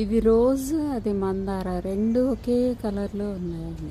ఇది రోజ్ అది మందార రెండు ఒకే కలర్లో ఉన్నాయండి.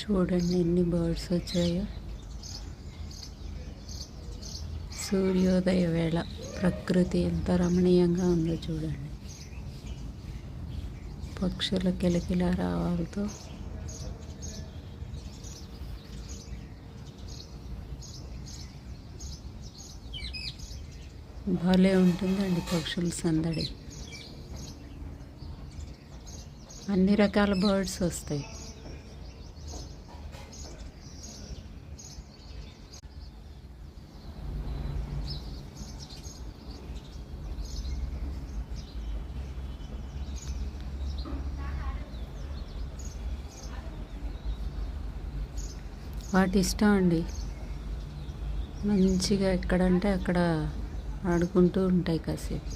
చూడండి ఎన్ని బర్డ్స్ వచ్చాయో. సూర్యోదయ వేళ ప్రకృతి ఎంత రమణీయంగా ఉందో చూడండి. పక్షుల కిలకిల రావాలతో. భలే ఉంటుందండి పక్షుల సందడి. అన్ని రకాల బర్డ్స్ వస్తాయి. వాటి ఇష్టం అండి. మంచిగా ఎక్కడంటే అక్కడ ఆడుకుంటూ ఉంటాయి కాసేపు.